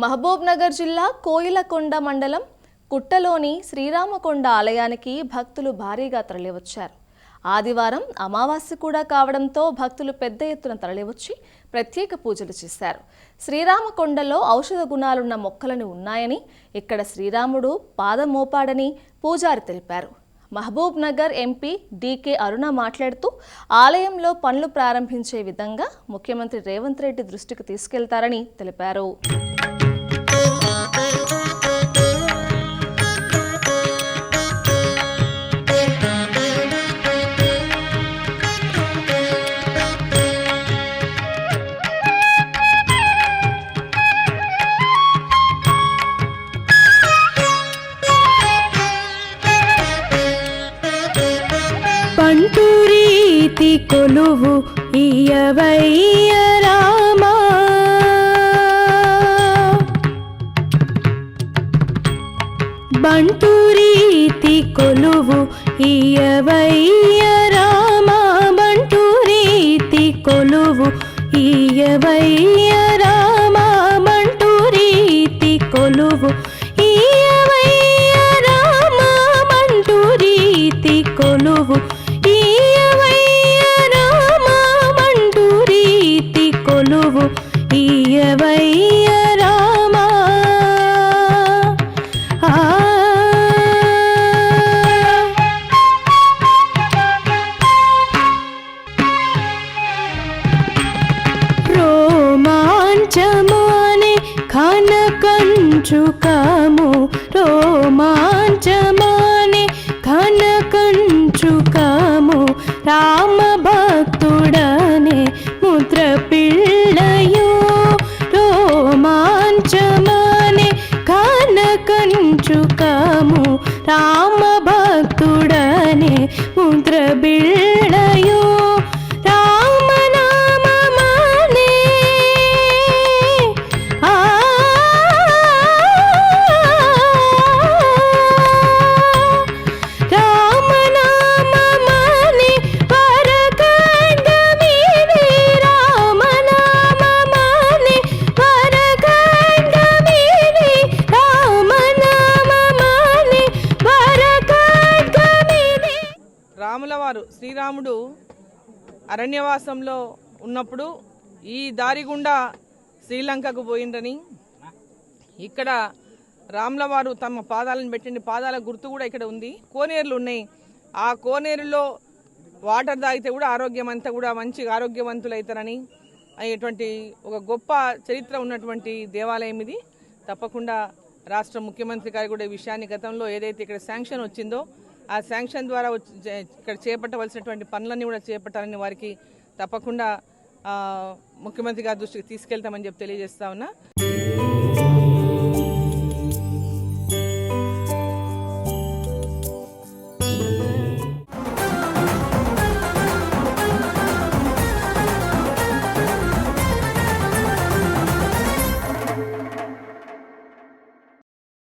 మహబూబ్నగర్ జిల్లా కోయిలకొండ మండలం కుట్టలోని శ్రీరామకొండ ఆలయానికి భక్తులు భారీగా తరలివచ్చారు. ఆదివారం అమావాస్య కూడా కావడంతో భక్తులు పెద్ద ఎత్తున తరలివచ్చి ప్రత్యేక పూజలు చేశారు. శ్రీరామకొండలో ఔషధ గుణాలున్న మొక్కలను ఉన్నాయని ఇక్కడ శ్రీరాముడు పాదమోపాడని పూజారి తెలిపారు. మహబూబ్ నగర్ ఎంపీ డీకే అరుణ మాట్లాడుతూ ఆలయంలో పనులు ప్రారంభించే విధంగా ముఖ్యమంత్రి రేవంత్ రెడ్డి దృష్టికి తీసుకెళ్తారని తెలిపారు. పంటురీతి కొలువు ఇయవయ్య రామా. బంటురీతి కొలువు ఇయ్యవయ్య రోమాంచమానే ఖన కంచుకము రోమాంచమానే ఖన కంచుకము రా కంచుకము రామ భక్తుడనే ముద్ర బిళ్ళయో వారు శ్రీరాముడు అరణ్యవాసంలో ఉన్నప్పుడు ఈ దారి గుండా శ్రీలంకకు పోయిండ్రని. ఇక్కడ రాముల వారు తమ పాదాలను పెట్టిన పాదాల గుర్తు కూడా ఇక్కడ ఉంది. కోనేరులు ఉన్నాయి. ఆ కోనేరులో వాటర్ తాగితే కూడా ఆరోగ్యం అంతా కూడా మంచి ఆరోగ్యవంతులవుతారని అయ్యేటువంటి ఒక గొప్ప చరిత్ర ఉన్నటువంటి దేవాలయం ఇది. తప్పకుండా రాష్ట్ర ముఖ్యమంత్రి గారు కూడా ఈ విషయాన్ని గతంలో ఏదైతే ఇక్కడ శాంక్షన్ వచ్చిందో ఆ శాంక్షన్ ద్వారా వచ్చి- చే- ఇక్కడ చేపట్టవలసినటువంటి పనులన్నీ కూడా చేపట్టాలని వారికి తప్పకుండా ముఖ్యమంత్రి గారి దృష్టికి తీసుకెళ్తామని చెప్పి తెలియజేస్తా ఉన్నా.